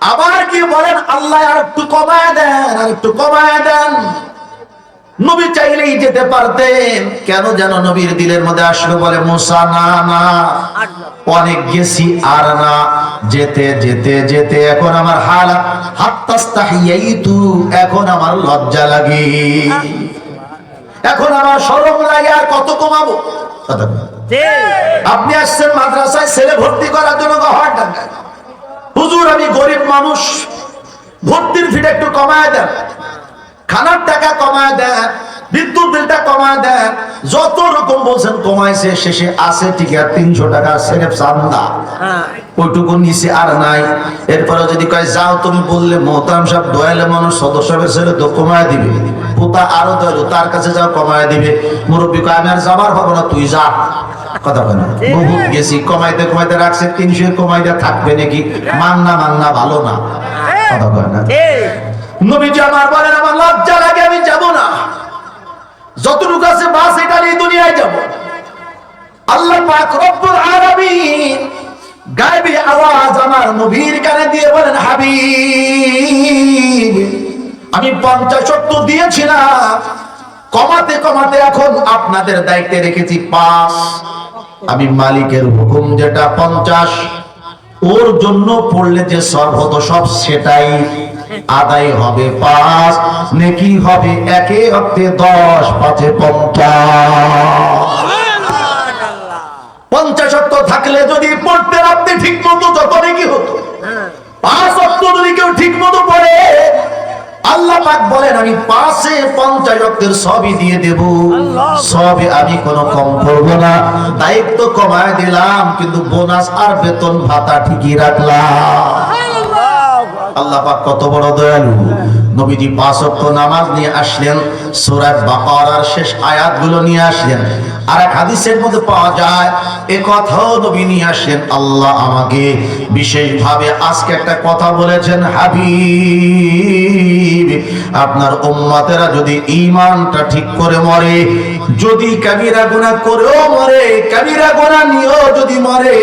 আবার কি বলেন, আল্লাহ আর একটু কমায় দেন, আর একটু কমায় দেন। নবী চাইলেই যেতে পারতেন, কেন যেন নবীর দিলের মধ্যে আসলো বলে, মুসা, না না। অনেক গেছি, আর না। যেতে যেতে যেতে, এখন আমার হাল, হাত্তাস্তাহিয়াইতু, এখন আমার লজ্জা লাগে। এখন আমার শরম লাগে, আর কত কমাবো? কথা। আপনি আসছেন মাদ্রাসায় ছেলে ভর্তি করার জন্য হুজুর আমি গরিব মানুষ। ভর্তির ফিটা একটু কমায় দেন। খানার টাকা কমায় দেন বিদ্যুৎ বিলটা কমায় দেন। যত রকম বলছেন কমাইছে শেষে আছে ঠিক আর তিনশো টাকা সেরেফ চান্দা। ওইটুকু নিচে আর নাই। এরপরে যদি কয় যাও তুমি বললে মোহতাম সাহেব দয়ালে মানুষ সদস্য ছেলে তো কমায় দিবে। পোতা আরও দয়ালু তার কাছে যাও, কমায় দিবে। মুরব্বী কয়, আমি আর যাবার হব না, তুই যা। কথা বলে গেছি, কমাইতে কমাইতে রাখছে, তিনশো কমাইতে থাকবে নাকি? ভালো না। কথা বলে না। নবীজি আমার বলেন, আমার লজ্জা লাগে, আমি যাব না। যতটুকু আছে বাস, এটা নিয়ে দুনিয়ায় যাব। আল্লাহ পাক রব্বুল আলামিন গায়বী আওয়াজ আমার নবীর কানে দিয়ে বলেন, হাবিব। আমি পঞ্চাশ সত্তর দিয়েছিলাম। কমাতে কমাতে এখন আপনাদের দায়িত্বে রেখেছি পাঁচ। আমি মালিকের হুকুম যেটা পঞ্চাশ, ওর জন্য পড়লে যে সব হতো সব সেটাই আদায় হবে পাঁচ, নেকি হবে একে অর্থে দশ, পাঁচে পঞ্চাশ। পঞ্চাশ থাকলে যদি পড়তে আপনি ঠিক মতো যত নেকি হতো। পাঁচ অর্থ যদি কেউ ঠিক মতো পড়ে আল্লাহ পাক বলেন আমি পাশে পঞ্চাশ রক্তের সবই দিয়ে দেব। সবে আমি কোনো কম করব না। দায়িত্ব কমায় দিলাম কিন্তু বোনাস আর বেতন ভাতা ঠিকই রাখলাম। আল্লাহ পাক কত বড় দয়ালু। নবীজি পাঁচ ওয়াক্ত নামাজ নিয়ে আসলেন সূরা বাকারার শেষ আয়াতগুলো নিয়ে আসলেন। আর এক হাদিসের মধ্যে পাওয়া যায়, এ কথাও নবী নিয়ে আসলেন, আল্লাহ আমাকে বিশেষভাবে আজকে একটা কথা বলেছেন, হাবিব, আপনার উম্মতেরা যদি ঈমানটা ঠিক করে মরে, যদি কাবিরা গুনাহ করেও মরে, কাবিরা গুনাহ নিয়েও যদি মরে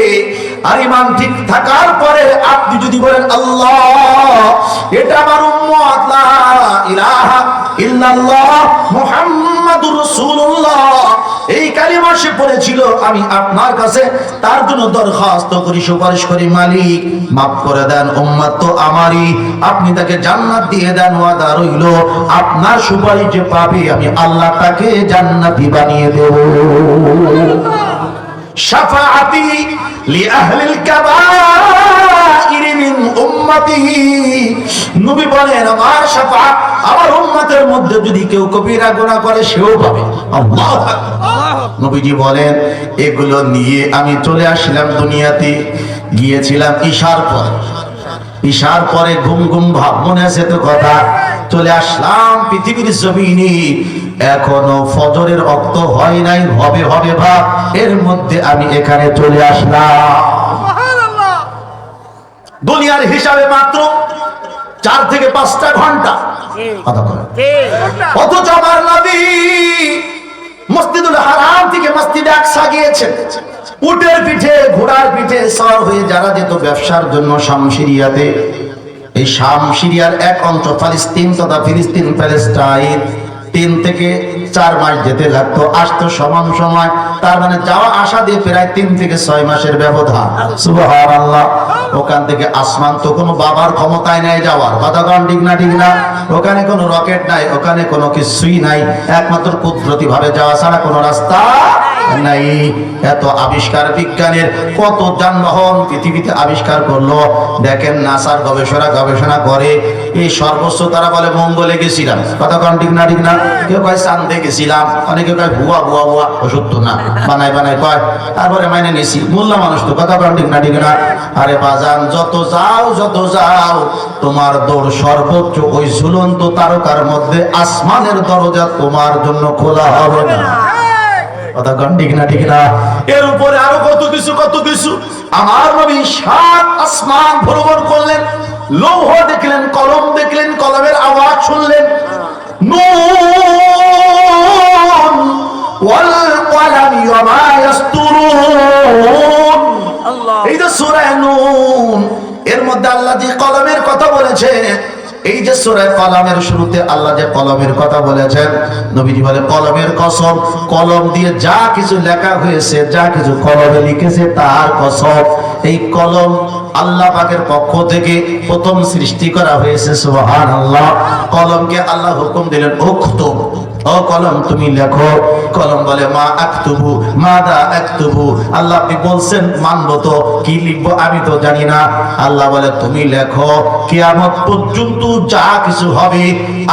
আর ইমান ঠিক থাকার পরে আপনি যদি বলেন, আল্লাহ, এটা আমার উম্মত এই পড়েছিল, আমি আপনার কাছে তার জন্য দরখাস্ত করি, সুপারিশ করি, মালিক, মাফ করে দেন, উম্মত তো আমারই। আপনি তাকে জান্নাত দিয়ে দেন, ওয়াদা রইল। আপনার সুপারিশ যে পাবে, আমি আল্লাহ তাকে জান্নাতি বানিয়ে দেব। শাফাআতি লিআহলিল কাবাইর মিন উম্মতি নবী বলেন, আমার শাফাআত আমার উম্মতের মধ্যে যদি কেউ কবিরা গুনাহ করে, সেও পাবে। আল্লাহু আকবার। নবীজি বলেন, এগুলো নিয়ে আমি চলে আসলাম দুনিয়াতে। গিয়েছিলাম ঈশার পর। ঈশার পরে ঘুম ঘুম ভাব, মনে আছে তো কথা? চলে আসলাম পৃথিবীর জমিনে। এখনও ফজরের রক্ত হয় নাই হবে হবে ভাব এর মধ্যে আমি এখানে চলে আসলাম। দুনিয়ার হিসাবে মাত্র চার থেকে পাঁচটা ঘণ্টা। অথচ আমার নবী মসজিদুল হারাম থেকে মসজিদে আকসা গিয়েছেন। উটের পিঠে ঘোড়ার পিঠে সর হয়ে যারা যেত ব্যবসার জন্য শামসিরিয়াতে এই শামসিরিয়ার এক অঞ্চল ফালিস্তিন তথা ফিলিস্তিন প্যালেস্টাইন তিন থেকে চার মাস যেতে লাগতো, আসতো সমান সময়। তার মানে যাওয়া, আসা দিয়ে প্রায় তিন থেকে ছয় মাসের ব্যবধান। সুবহান আল্লাহ ওখান থেকে আসমান তো কোনো বাবার ক্ষমতায় নাই যাওয়ার। কথা কন ঠিক না ঠিক না? ওখানে কোনো রকেট নাই, ওখানে কোনো কিছুই নাই। একমাত্র কুদরতি ভাবে যাওয়া ছাড়া কোনো রাস্তা নাই। এত আবিষ্কার বিজ্ঞানের কত যানবাহন পৃথিবীতে আবিষ্কার করল। দেখেন নাসার গবেষণা গবেষণা করে, এই তারা বলে মঙ্গলে গেছিলাম। কথা কন ঠিক না ঠিক না? কেউ কয় চান্দে গেছিলাম। অনেকে কয় ভুয়া ভুয়া ভুয়া অসত্য না। বানাই বানাই কয়, তারপরে মাইনে মোল্লা মানুষ তো, কথা কন ঠিক না ঠিক না? আরে বাজান, যত যাও যত যাও, তোমার দৌড় সর্বোচ্চ ওই ঝুলন্ত তারকার মধ্যে আসমানের দরজা তোমার জন্য খোলা হবে না। কথা কন ঠিক না ঠিক না? এর উপরে আরও কত কিছু কত কিছু? আমার নবী সাত আসমান ভ্রমণ করলেন লৌহ দেখলেন কলম দেখলেন কলমের আওয়াজ শুনলেন। নুন ওয়াল কলামি ওয়া মা ইয়াসতুরুন সূরা নূন এর মধ্যে আল্লাহ যে কলমের কথা বলেছেন এই যে সুরায় কলমের শুরুতে আল্লাহ যে কলমের কথা বলেছেন, নবীজি বলে, কলমের কসম, কলম দিয়ে যা কিছু লেখা হয়েছে, যা কিছু কলমে লিখেছে তার কসম। এই কলম আল্লাহ পাকের পক্ষ থেকে প্রথম সৃষ্টি করা হয়েছে, সুবহানাল্লাহ। কলমকে আল্লাহ হুকুম দিলেন উক্তুব ও কলম, তুমি লেখো। কলম বলে, মা আক্তুবু মাদা আক্তুবু আল্লাহ আপনি বলছেন, মানবো তো, কি লিখব আমি তো জানি না। আল্লাহ বলে, তুমি লেখো, কিয়ামত পর্যন্ত যা কিছু হবে,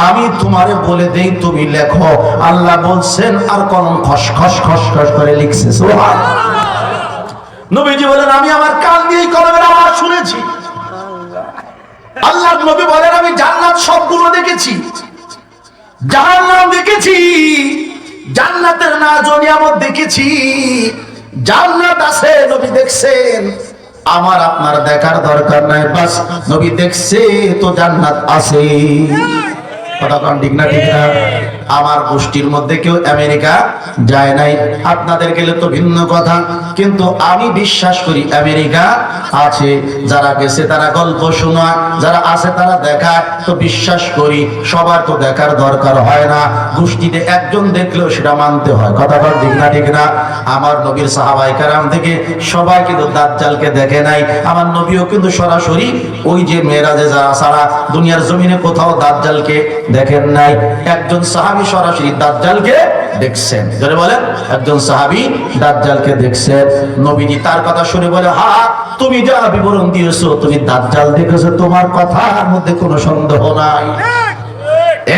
আমি তোমারে বলে দেই, তুমি লেখো। আল্লাহ বলছেন, আর কলম খস খস খস খস করে লিখছে। নবীজি বলেন, আমি আমার কান দিয়ে কলমের আওয়াজ শুনেছি। আল্লাহ নবী বলেন, আমি জান্নাত সবগুলো দেখেছি। জাহান্নাম দেখেছি, জান্নাতের না জনিয়ামত দেখেছি। জান্নাত আছে, নবী দেখছেন। আমার আপনার দেখার দরকার নাই, বাস, নবী দেখছে তো জান্নাত আছে। আমার গোষ্ঠীর মধ্যে কেউ আমেরিকা যায় নাই। আপনাদের গেলে তো ভিন্ন কথা, কিন্তু আমি বিশ্বাস করি আমেরিকা আছে, যারা গেছে তারা গল্প শোনায়, যারা আছে তারা দেখায়। তো বিশ্বাস করি, সবার তো দেখার দরকার হয় না। গোষ্ঠীতে একজন দেখলেও সেটা মানতে হয়। কথা কন ঠিক না ঠিক না? আমার নবীর সাহাবাই কারাম থেকে সবাই কিন্তু দাজ্জালকে দেখে নাই। আমার নবীও কিন্তু সরাসরি ওই যে মেয়েরাজে যারা সারা দুনিয়ার জমিনে কোথাও দাজ্জালকে দেখেন নাই। একজন সাহাবী সরাসরি দাজ্জালকে দেখছেন। যারা বলেন, একজন সাহাবী দাজ্জালকে দেখছেন। নবীজি তার কথা শুনে বলে, হা, তুমি যা বিবরণ দিয়েছ, তুমি দাজ্জাল দেখেছ, তোমার কথার মধ্যে কোনো সন্দেহ নাই।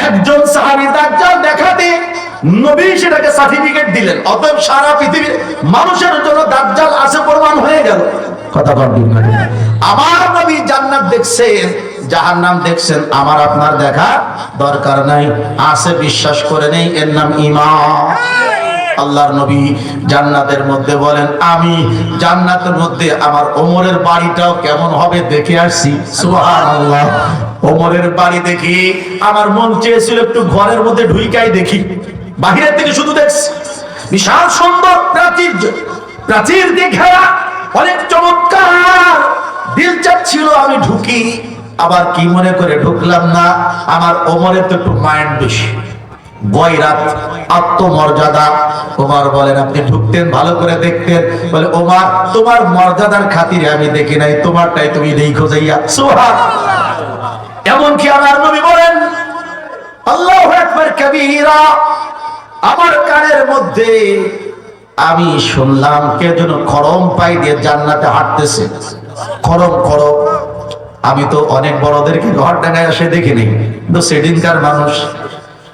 একজন সাহাবী দাজ্জাল দেখাতে নবী সেটাকে সার্টিফিকেট দিলেন। অতএব সারা পৃথিবীর মানুষের জন্য দাজ্জাল আছে, প্রমাণ হয়ে গেল। কথা ঠিক আমার নবী জান্নাত দেখছেন, জাহান্নাম দেখছেন, আমার আপনার দেখা দরকার নাই। আছে বিশ্বাস করে নেই, এর নাম ইমান আল্লাহর নবী জান্নাতের মধ্যে বলেন, আমি জান্নাতের মধ্যে আমার ওমরের বাড়িটাও কেমন হবে দেখে আসছি। সুবহানাল্লাহ। ওমরের বাড়ি দেখি, আমার মন চেয়েছিল একটু ঘরের মধ্যে ঢুইকাই দেখি। বাহিরের থেকে শুধু দেখছি, বিশাল সুন্দর প্রাচীর প্রাচীর দিয়ে অনেক চমৎকার। দিল চাচ্ছিল আমি ঢুকি। আবার কি মনে করে ঢুকলাম না, আমার ওমরের তো একটু মাইন্ড বেশি। এমনকি আমার বলেন আমার কানের মধ্যে আমি শুনলাম কে যেন খরম পাই দিয়ে জান্নাতে হাঁটতেছে। খরম খরম আমি তো অনেক বড়দেরকে ঘর ডাঙায় আসে দেখিনি কিন্তু সেদিনকার মানুষ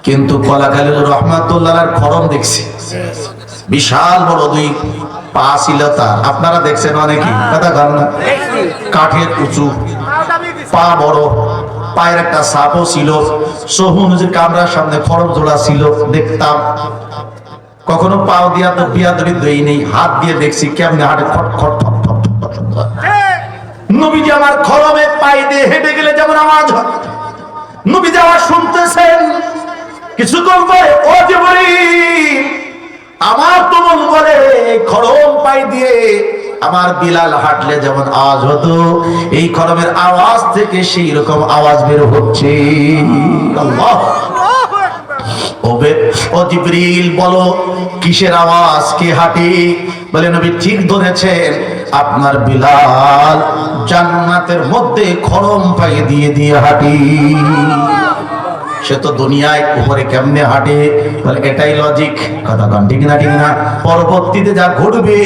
কিন্তু কলাকালীর রহমাতুল্লাহ খরম দেখছি। বিশাল বড় দুই পা ছিল তার। আপনারা দেখছেন অনেকে কথা কন না। কাঠের উঁচু, পা বড়, পায়ের একটা সাপও ছিল। সহুনুজির কামরার সামনে খরম জোড়া ছিল, দেখতাম। কখনো পাও দিয়া তো বিয়াদরি দই নেই, হাত দিয়ে দেখছি কেমনে হাটে খট খট খট খট খট। নবীজি আমার খরমে পায়ে দিয়ে হেঁটে গেলে যেমন আওয়াজ হয়। নবীজি আওয়াজ শুনতেছেন। কিছুক্ষণ পরে, ও জিবরিল, আমার তো মন বলে খরম পাই দিয়ে আমার বিলাল হাঁটলে যেমন আওয়াজ হতো, এই খরমের আওয়াজ থেকে সেই রকম আওয়াজ বের হচ্ছে। ও বলো, কিসের আওয়াজ, কে হাঁটি? বলে নবী ঠিক ধরেছেন। আপনার বিলাল জান্নাতের মধ্যে খরম পাই দিয়ে দিয়ে হাঁটি। সে তো দুনিয়ায় উপরে কেমনে হাঁটে? বলে, এটাই লজিক কথা কন, ঠিক না ঠিক না? পরবর্তীতে যা ঘটবে,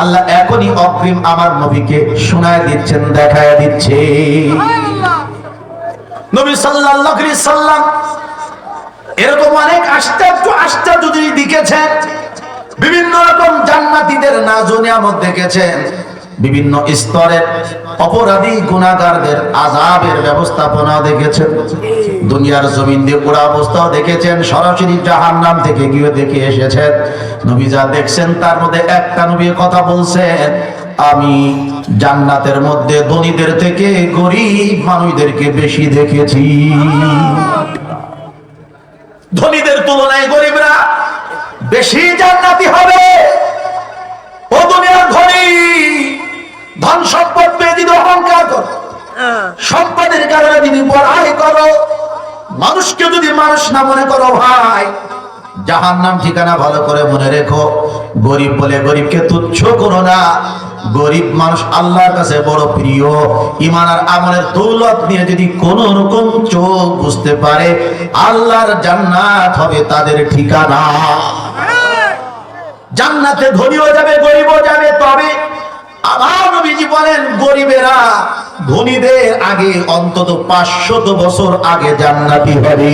আল্লাহ এখনই অগ্রিম আমার নবীকে শোনায় দিচ্ছেন, দেখায় দিচ্ছে। নবী সাল্লাল্লাহু আলাইহি সাল্লাম এরকম অনেক আশ্চর্য আশ্চর্য দেখেছেন, বিভিন্ন রকম জান্নাতীদের নাজনিয়ামত দেখেছেন বিভিন্ন স্তরের অপরাধী গুণাগারদের আজাবের ব্যবস্থাপনা দেখেছেন। দুনিয়ার জমিন দিয়ে পুরো অবস্থাও দেখেছেন, সরাসরি জাহান নাম থেকে গিয়ে দেখে এসেছেন। নবী যা দেখছেন তার মধ্যে একটা নবী কথা বলছেন, আমি জান্নাতের মধ্যে ধনীদের থেকে গরিব মানুষদেরকে বেশি দেখেছি। ধনীদের তুলনায় গরিবরা বেশি জান্নাতি হবে ও দুনিয়ার ধনী সম্পদ পেয়ে যদি অহংকার করো সম্পদের কারণে যদি বড়াই করো মানুষকে যদি মানুষ না মনে করো ভাই জাহান নাম ঠিকানা ভালো করে মনে রেখো। গরিব বলে গরিবকে তুচ্ছ করো না। গরিব মানুষ আল্লাহর কাছে বড় প্রিয়। ইমান আর আমলের দৌলত নিয়ে যদি কোন রকম চোখ বুঝতে পারে আল্লাহর জান্নাত হবে তাদের ঠিকানা। জান্নাতে ধনীও যাবে গরিবও যাবে তবে আবার নবীজি বলেন গরিবেরা ধনীদের আগে অন্তত পাঁচশত বছর আগে জান্নাতি হবে।